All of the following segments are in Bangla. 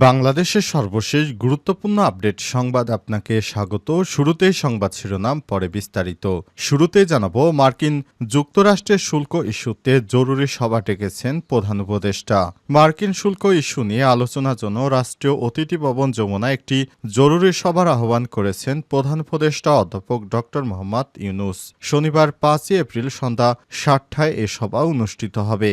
বাংলাদেশের সর্বশেষ গুরুত্বপূর্ণ আপডেট সংবাদ আপনাকে স্বাগত। শুরুতেই সংবাদ শিরোনাম, পরে বিস্তারিত। শুরুতে জানাব, মার্কিন যুক্তরাষ্ট্রের শুল্ক ইস্যুতে জরুরি সভা ডেকেছেন প্রধান উপদেষ্টা। মার্কিন শুল্ক ইস্যু নিয়ে আলোচনার জন্য রাষ্ট্রীয় অতিথি ভবন যমুনা একটি জরুরি সভার আহ্বান করেছেন প্রধান উপদেষ্টা অধ্যাপক ড মোহাম্মদ ইউনুস। শনিবার পাঁচই এপ্রিল সন্ধ্যা সাতটায় এ সভা অনুষ্ঠিত হবে।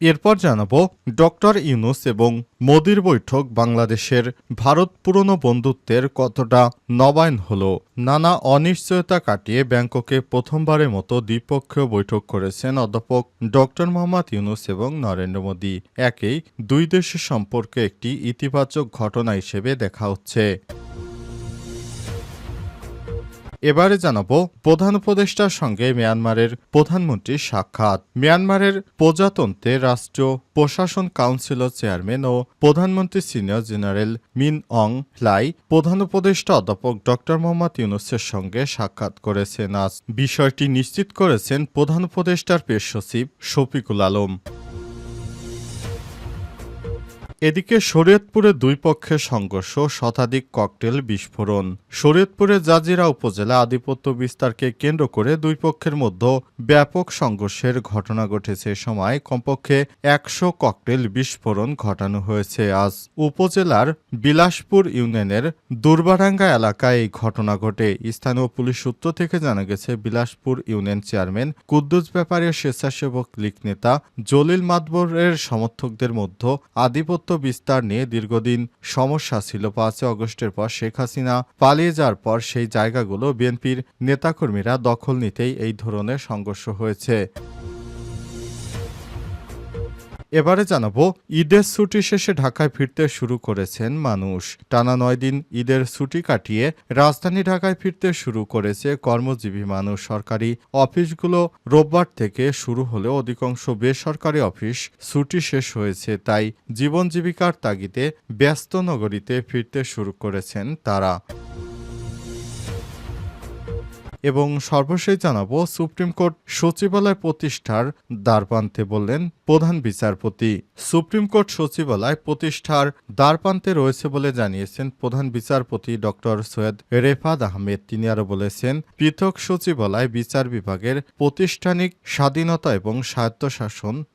এরপর জানাব ডক্টর ইউনুস এবং মোদির বৈঠক বাংলাদেশের ভারত পুরনো বন্ধুত্বের কতটা নবায়ন হলো। নানা অনিশ্চয়তা কাটিয়ে ব্যাংককে প্রথমবারের মতো দ্বিপক্ষীয় বৈঠক করেছেন অধ্যাপক ডক্টর মোহাম্মদ ইউনুস এবং নরেন্দ্র মোদী। একেই দুই দেশের সম্পর্কে একটি ইতিবাচক ঘটনা হিসেবে দেখা হচ্ছে। এবারে জানাব প্রধান উপদেষ্টার সঙ্গে মিয়ানমারের প্রধানমন্ত্রীর সাক্ষাৎ। মিয়ানমারের প্রজাতন্ত্রে রাষ্ট্র প্রশাসন কাউন্সিলর চেয়ারম্যান ও প্রধানমন্ত্রী সিনিয়র জেনারেল মিন অং লাই, প্রধান উপদেষ্টা অধ্যাপক ড মোহাম্মদ ইউনুসের সঙ্গে সাক্ষাৎ করেছেন। আজ বিষয়টি নিশ্চিত করেছেন প্রধান উপদেষ্টার পেশ সচিব শফিকুল আলম। এদিকে শরীয়তপুরে দুই পক্ষের সংঘর্ষ, শতাধিক ককটেল বিস্ফোরণ। শরীয়তপুরের জাজিরা উপজেলা আধিপত্য বিস্তারকে কেন্দ্র করে দুই পক্ষের মধ্যে ব্যাপক সংঘর্ষের ঘটনা ঘটেছে। সময় কমপক্ষে একশো ককটেল বিস্ফোরণ ঘটানো হয়েছে। আজ উপজেলার বিলাসপুর ইউনিয়নের দুর্বারাঙ্গা এলাকায় এই ঘটনা ঘটে। স্থানীয় পুলিশ সূত্র থেকে জানা গেছে, বিলাসপুর ইউনিয়ন চেয়ারম্যান কুদ্দুস ব্যাপারীয় স্বেচ্ছাসেবক লীগ নেতা জলিল মাতবরের সমর্থকদের মধ্যে আধিপত্য বিস্তার নিয়ে দীর্ঘদিন সমস্যা ছিল পাঁচই অগস্টের পর শেখ হাসিনা পালিয়ে যাওয়ার পর সেই জায়গাগুলো বিএনপির নেতাকর্মীরা দখল নিতেই এই ধরনের সংঘর্ষ হয়েছে। এবারে জানাব, ঈদের ছুটি শেষে ঢাকায় ফিরতে শুরু করেছেন মানুষ। টানা নয় দিন ঈদের ছুটি কাটিয়ে রাজধানী ঢাকায় ফিরতে শুরু করেছে কর্মজীবী মানুষ। সরকারি অফিসগুলো রোববার থেকে শুরু হলেও অধিকাংশ বেসরকারি অফিস ছুটি শেষ হয়েছে, তাই জীবন জীবিকার তাগিদে ব্যস্ত নগরীতে ফিরতে শুরু করেছেন তারা। এবং সর্বশেষ জানাব, সুপ্রিম কোর্ট সচিবালয় প্রতিষ্ঠার দ্বারপ্রান্তে বললেন প্রধান বিচারপতি। সুপ্রিম কোর্ট সচিবালয় প্রতিষ্ঠার দ্বারপ্রান্তে রয়েছে বলে জানিয়েছেন প্রধান বিচারপতি ডক্টর সৈয়দ রেফাদ আহমেদ। তিনি আরও বলেছেন, পৃথক সচিবালয় বিচার বিভাগের প্রতিষ্ঠানিক স্বাধীনতা এবং স্বায়ত্তশাসন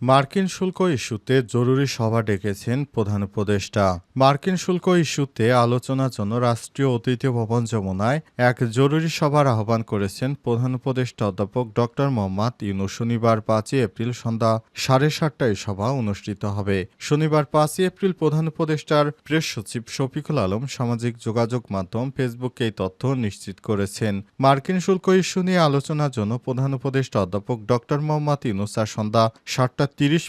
মার্কিন শুল্ক ইস্যুতে জরুরি সভা ডেকেছেন প্রধান উপদেষ্টা। মার্কিন শুল্ক ইস্যুতে আলোচনার জন্য রাষ্ট্রীয় অতিথি ভবন যমুনায় এক জরুরি সভার আহ্বান করেছেন প্রধান উপদেষ্টা অধ্যাপক ড মোহাম্মদ ইউনু শনিবার পাঁচই এপ্রিল সন্ধ্যা সাড়ে সাতটায় সভা অনুষ্ঠিত হবে। শনিবার পাঁচই এপ্রিল প্রধান উপদেষ্টার প্রেস সচিব শফিকুল আলম সামাজিক যোগাযোগ মাধ্যম ফেসবুকে এই তথ্য নিশ্চিত করেছেন। মার্কিন শুল্ক ইস্যু নিয়ে আলোচনার জন্য প্রধান উপদেষ্টা অধ্যাপক ড মোহাম্মদ ইউনুস সন্ধ্যা সাতটা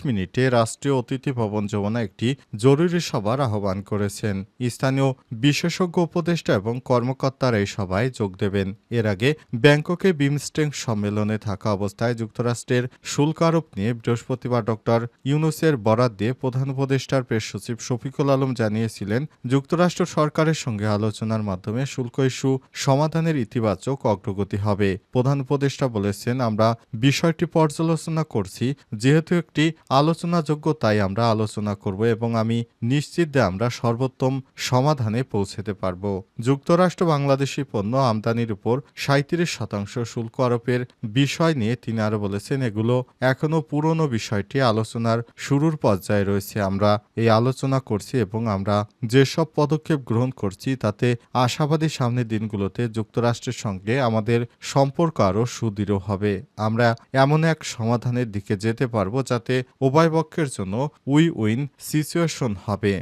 মিনিটে রাষ্ট্রীয় অতিথি ভবন যমুনা একটি জরুরি সভার আহ্বান করেছেন। স্থানীয় বিশেষজ্ঞ উপদেষ্টা এবং কর্মকর্তারা এই সভায় যোগ দেবেন। এর আগে ব্যাংককে বিমস্টেক সম্মেলনে থাকা অবস্থায় যুক্তরাষ্ট্রের শুল্ক আরোপ নিয়ে বৃহস্পতিবার ডক্টর ইউনুসের বরাত দিয়ে প্রধান উপদেষ্টার প্রেস সচিব শফিকুল আলম জানিয়েছিলেন, যুক্তরাষ্ট্র সরকারের সঙ্গে আলোচনার মাধ্যমে শুল্ক ইস্যু সমাধানের ইতিবাচক অগ্রগতি হবে। প্রধান উপদেষ্টা বলেছেন, আমরা বিষয়টি পর্যালোচনা করছি, যেহেতু একটি আলোচনাযোগ্য তাই আমরা আলোচনা করব এবং আমি নিশ্চিত যে আমরা সর্বোত্তম সমাধানে পৌঁছতে পারব। যুক্তরাষ্ট্র বাংলাদেশি পণ্য আমদানির উপর সাঁত্রিশ শতাংশ শুল্ক আরোপের বিষয় নিয়ে তিনি আরও বলেছেন, এগুলো এখনও পুরনো বিষয়টি, আলোচনার শুরুর পর্যায়ে রয়েছে। আমরা এই আলোচনা করছি এবং আমরা যেসব পদক্ষেপ গ্রহণ করছি, তাতে আশাবাদী সামনের দিনগুলোতে যুক্তরাষ্ট্রের সঙ্গে আমাদের সম্পর্ক আরও সুদৃঢ় হবে। আমরা এমন এক সমাধানের দিকে যেতে পারব যাতে উভয় পক্ষের জন্য উই উইন সিচুয়েশন হবে।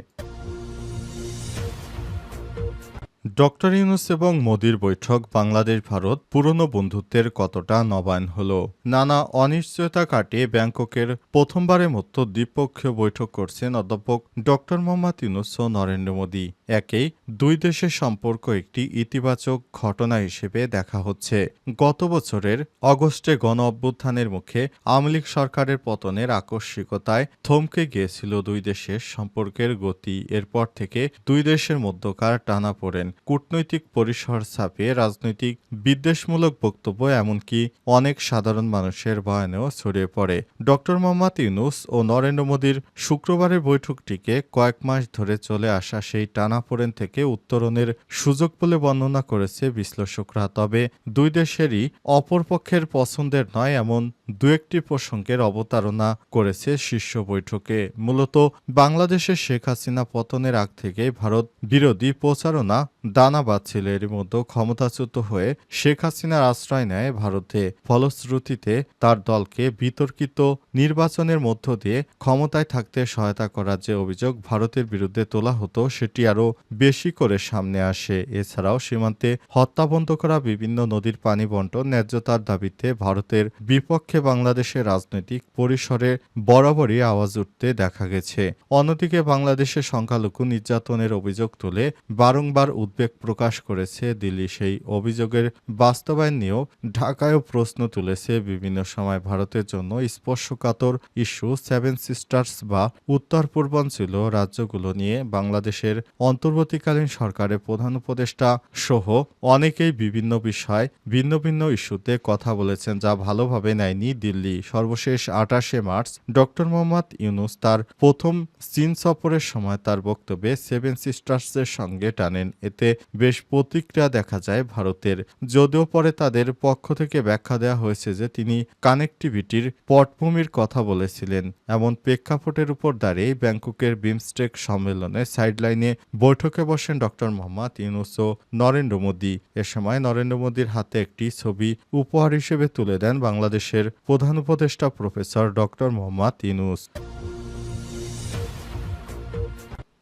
ডক্টর ইউনুস এবং মোদির বৈঠক বাংলাদেশ ভারত পুরনো বন্ধুত্বের কতটা নবায়ন হল? নানা অনিশ্চয়তা কাটিয়ে ব্যাংককের প্রথমবারের মতো দ্বিপক্ষীয় বৈঠক করছেন অধ্যাপক ডক্টর মোহাম্মদ ইউনুস ও নরেন্দ্র মোদী। একেই দুই দেশের সম্পর্ক একটি ইতিবাচক ঘটনা হিসেবে দেখা হচ্ছে। গত বছরের অগস্টে গণ অভ্যুত্থানের মুখে আওয়ামী লীগ সরকারের পতনের আকস্মিকতায় থমকে গিয়েছিল দুই দেশের সম্পর্কের গতি। এরপর থেকে দুই দেশের মধ্যকার টানা পড়েন। কূটনৈতিক পরিসর ছাপিয়ে রাজনৈতিক বিদ্বেষমূলক বক্তব্য, এমনকি অনেক সাধারণ মানুষের বয়ানেও ছড়িয়ে পড়ে। ডক্টর মোহাম্মদ ইউনুস ও নরেন্দ্র মোদীর শুক্রবারের বৈঠকটিকে কয়েক মাস ধরে চলে আসা সেই টানাপোড়েন থেকে উত্তরণের সুযোগ বলে বর্ণনা করেছে বিশ্লেষকরা। তবে দুই দেশেরই অপরপক্ষের পছন্দের নয়, এমন দু একটি প্রসঙ্গের অবতারণা করেছে শীর্ষ বৈঠকে। মূলত বাংলাদেশের শেখ হাসিনা পতনের আগ থেকেই ভারত বিরোধী প্রচারণা দানা বাঁধছিল এর মধ্যে ক্ষমতাচ্যুত হয়ে শেখ হাসিনার আশ্রয় নেয় ভারতে। ফলশ্রুতিতে তার দলকে বিতর্কিত নির্বাচনের মধ্য দিয়ে ক্ষমতায় থাকতে সহায়তা করার যে অভিযোগ ভারতের বিরুদ্ধে তোলা হতো, সেটি আরও বেশি করে সামনে আসে। এছাড়াও সীমান্তে হত্যা বন্ধ করা বিভিন্ন নদীর পানি বন্টন ন্যায্যতার দাবিতে ভারতের বিপক্ষে বাংলাদেশের রাজনৈতিক পরিসরে বরাবরই আওয়াজ উঠতে দেখা গেছে। অন্যদিকে বাংলাদেশে সংখ্যালঘু নির্যাতনের অভিযোগ তুলে বারংবার উদ্বেগ প্রকাশ করেছে দিল্লি। সেই অভিযোগের বাস্তবায়ন নিয়েও ঢাকায়ও প্রশ্ন তুলেছে বিভিন্ন সময় ভারতের জন্য স্পর্শকাতর ইস্যু, সেভেন সিস্টার্স বা উত্তর পূর্বাঞ্চল রাজ্যগুলো নিয়ে বাংলাদেশের অন্তর্বর্তীকালীন সরকারের প্রধান উপদেষ্টা সহ অনেকেই বিভিন্ন বিষয় ভিন্ন ভিন্ন ইস্যুতে কথা বলেছেন, যা ভালোভাবে নেয়নি দিল্লি, সর্বশেষ আটাশে মার্চ ডক্টর মোহাম্মদ ইউনুস তার প্রথম চীন সফরের সময় তার বক্তব্যে সেভেন সিস্টার্সের সঙ্গে টানেন। এতে বেশ প্রতিক্রিয়া দেখা যায় ভারতের। যদিও পরে তাদের পক্ষ থেকে ব্যাখ্যা দেওয়া হয়েছে যে তিনি কানেক্টিভিটির পটভূমির কথা বলেছিলেন। এমন প্রেক্ষাপটের উপর দাঁড়িয়ে ব্যাংককের বিমস্টেক সম্মেলনে সাইডলাইনে বৈঠকে বসেন ডক্টর মোহাম্মদ ইউনুস ও নরেন্দ্র মোদী। এ সময় নরেন্দ্র মোদীর হাতে একটি ছবি উপহার হিসেবে তুলে দেন বাংলাদেশের প্রধান উপদেষ্টা প্রফেসর ডক্টর মোহাম্মদ ইনুস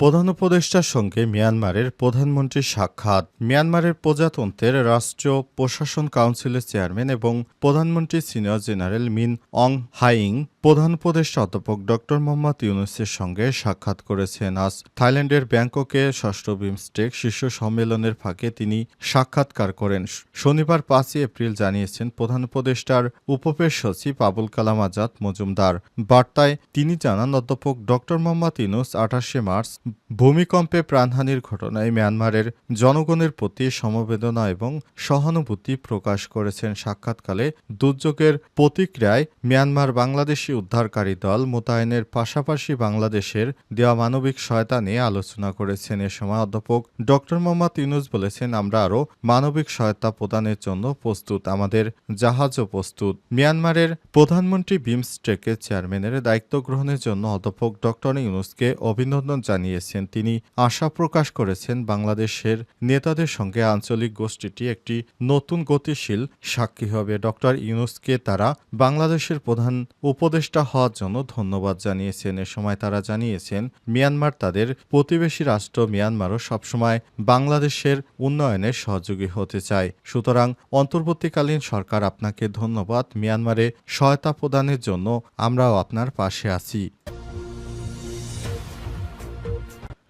প্রধান উপদেষ্টার সঙ্গে মিয়ানমারের প্রধানমন্ত্রীর সাক্ষাৎ। মিয়ানমারের প্রজাতন্ত্রের রাষ্ট্র প্রশাসন কাউন্সিলের চেয়ারম্যান এবং প্রধানমন্ত্রী সিনিয়র জেনারেল মিন অং হাইং প্রধান উপদেষ্টা অধ্যাপক ডক্টর মোহাম্মদ ইউনুসের সঙ্গে সাক্ষাৎ করেছেন। আজ থাইল্যান্ডের ব্যাংককে ষষ্ঠ বিমস্টেক শীর্ষ সম্মেলনের ফাঁকে তিনি সাক্ষাৎকার করেন। শনিবার পাঁচই এপ্রিল জানিয়েছেন প্রধান উপদেষ্টার উপপেশ সচিব আবুল কালাম আজাদ মজুমদার। বার্তায় তিনি জানান, অধ্যাপক ডক্টর মোহাম্মদ ইউনুস আঠাশে মার্চ ভূমিকম্পে প্রাণহানির ঘটনায় মিয়ানমারের জনগণের প্রতি সমবেদনা এবং সহানুভূতি প্রকাশ করেছেন। সাক্ষাৎকালে দুর্যোগের প্রতিক্রিয়ায় মিয়ানমার বাংলাদেশি উদ্ধারকারী দল মোতায়েনের পাশাপাশি বাংলাদেশের দেওয়া মানবিক সহায়তা নিয়ে আলোচনা করেছেন। এ সময় অধ্যাপক ডক্টর মোহাম্মদ ইউনুস বলেছেন, আমরা আরও মানবিক সহায়তা প্রদানের জন্য প্রস্তুত। আমাদের জাহাজও প্রস্তুত। মিয়ানমারের প্রধানমন্ত্রী বিমস্টেকের চেয়ারম্যানের দায়িত্ব গ্রহণের জন্য অধ্যাপক ডক্টর ইউনুসকে অভিনন্দন জানিয়েছেন। তিনি আশা প্রকাশ করেছেন, বাংলাদেশের নেতাদের সঙ্গে আঞ্চলিক গোষ্ঠীটি একটি নতুন গতিশীল সাক্ষী হবে। ডক্টর ইউনুসকে তারা বাংলাদেশের প্রধান উপদেষ্টা হওয়ার জন্য ধন্যবাদ জানিয়েছেন। এ সময় তারা জানিয়েছেন, মিয়ানমার তাদের প্রতিবেশী রাষ্ট্র মিয়ানমারও সবসময় বাংলাদেশের উন্নয়নে সহযোগী হতে চায়। সুতরাং অন্তর্বর্তীকালীন সরকার আপনাকে ধন্যবাদ। মিয়ানমারে সহায়তা প্রদানের জন্য আমরাও আপনার পাশে আছি।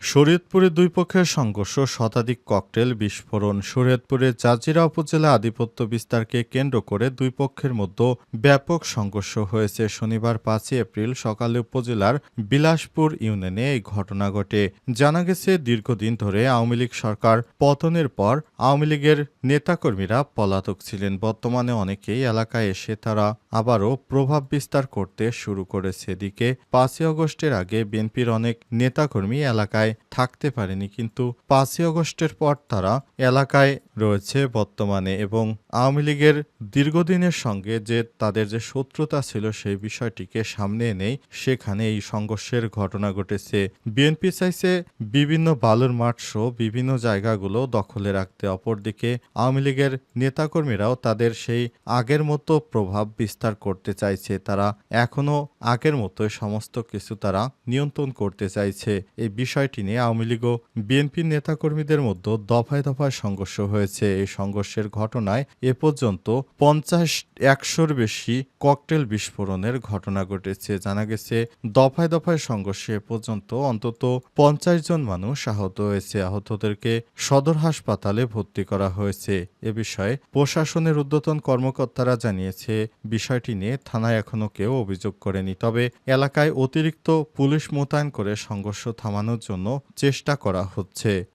শরীয়তপুরে দুই পক্ষের সংঘর্ষ, শতাধিক ককটেল বিস্ফোরণ। শরীয়তপুরের জাজিরা উপজেলা আধিপত্য বিস্তারকে কেন্দ্র করে দুই পক্ষের মধ্যে ব্যাপক সংঘর্ষ হয়েছে। শনিবার পাঁচই এপ্রিল সকালে উপজেলার বিলাসপুর ইউনিয়নে এই ঘটনা ঘটে। জানা গেছে, দীর্ঘদিন ধরে আওয়ামী লীগ সরকার পতনের পর আওয়ামী লীগের নেতাকর্মীরা পলাতক ছিলেন। বর্তমানে অনেকেই এলাকায় এসে তারা আবারও প্রভাব বিস্তার করতে শুরু করেছে। এদিকে পাঁচই অগস্টের আগে বিএনপির অনেক নেতাকর্মী এলাকায় থাকতে পারেনি। কিন্তু পাঁচই অগস্টের পর তারা এলাকায় রয়েছে বর্তমানে এবং আওয়ামী লীগের দীর্ঘদিনের সঙ্গে যে তাদের যে শত্রুতা ছিল সেই বিষয়টিকে সামনে এনেই সেখানে এই সংঘর্ষের ঘটনা ঘটেছে। বিএনপি চাইছে বিভিন্ন বালুর মাঠ সহ বিভিন্ন জায়গাগুলো দখলে রাখতে, অপরদিকে আওয়ামী লীগের নেতাকর্মীরাও তাদের সেই আগের মতো প্রভাব বিস্তার করতে চাইছে। তারা এখনও আগের মতোই সমস্ত কিছু তারা নিয়ন্ত্রণ করতে চাইছে। এই বিষয়টি নিয়ে আওয়ামী লীগ ও বিএনপির নেতাকর্মীদের মধ্যে দফায় দফায় সংঘর্ষ হয়েছে এই সংঘর্ষের ঘটনায়, এ পর্যন্ত পঞ্চাশ একশোর বেশি ককটেল বিস্ফোরণের ঘটনা ঘটেছে। জানা গেছে, দফায় দফায় সংঘর্ষে এ পর্যন্ত অন্তত পঞ্চাশ জন মানুষ আহত হয়েছে। আহতদেরকে সদর হাসপাতালে ভর্তি করা হয়েছে। এ বিষয়ে প্রশাসনের ঊর্ধ্বতন কর্মকর্তারা জানিয়েছে, বিষয়টি নিয়ে থানায় এখনও কেউ অভিযোগ করেনি। তবে এলাকায় অতিরিক্ত পুলিশ মোতায়েন করে সংঘর্ষ থামানোর জন্য চেষ্টা করা হচ্ছে।